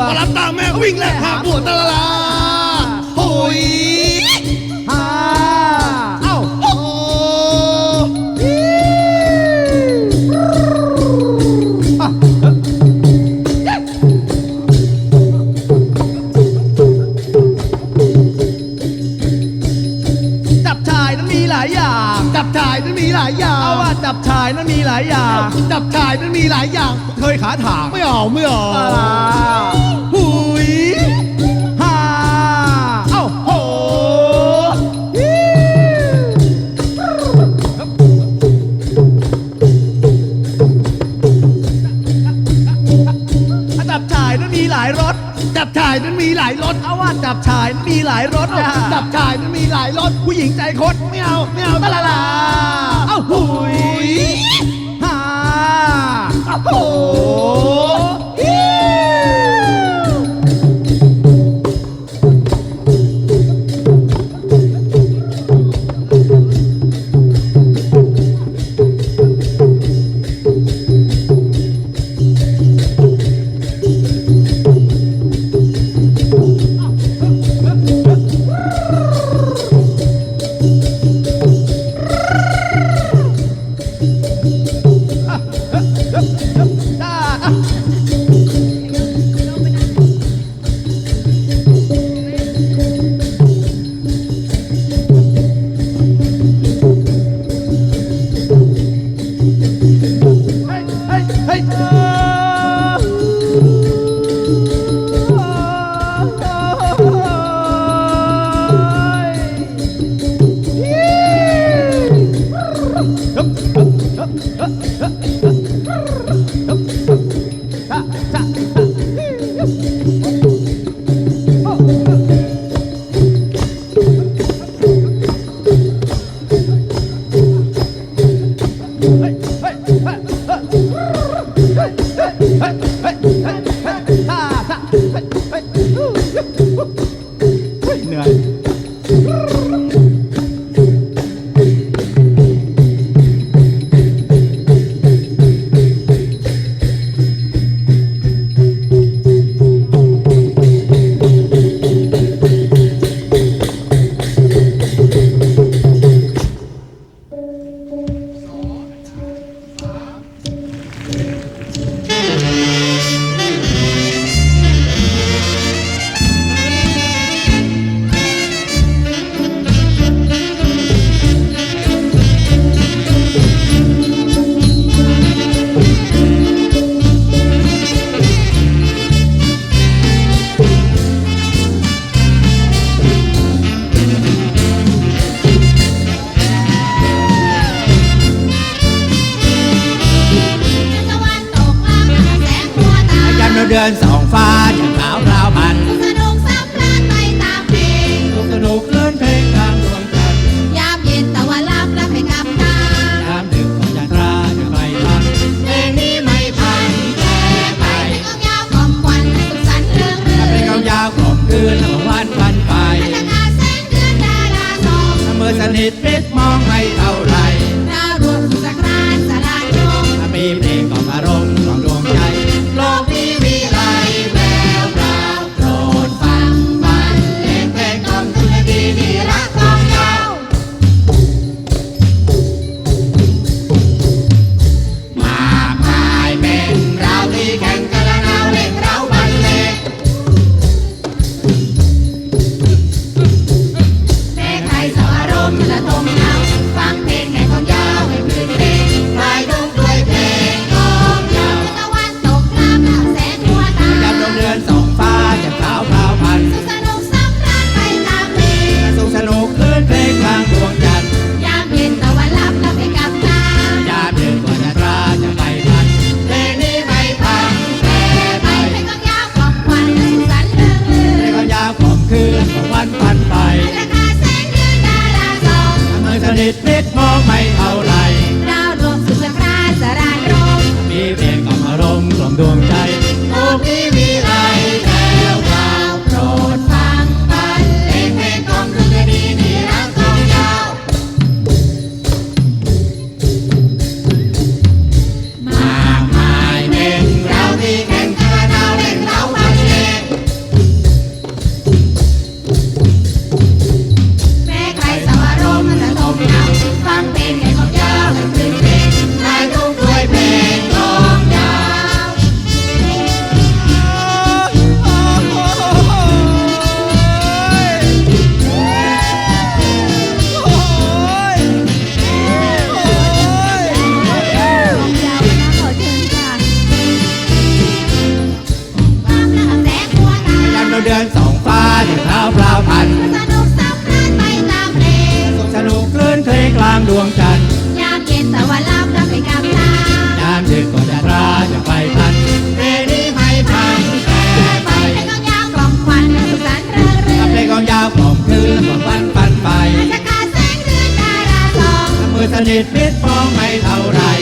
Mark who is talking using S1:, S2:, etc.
S1: ตัรับตามแม่ก็วิ่งแลกหาปวดตะละลา อย่า
S2: งเคยขาถาง
S1: ไม่เอาไม่เอาหุย
S2: ฮ่าเอ้าโหจับฉายนั้นมีหลายรถ
S1: จับฉายนั้นมีหลายรถ
S2: เอาว่าจับฉายนั้นมีหลายรถนะ
S1: จับฉายนั้นมีหลายรถ
S2: ผู้หญิงใจคด
S1: ไม่เอาไม่เอา
S2: ตละลา esperanza นิ
S3: ดนิด
S4: ม
S3: องไม่เห็
S4: น นิ
S3: ท
S4: มิต
S3: รม
S4: อง
S3: ไม่เท่าไร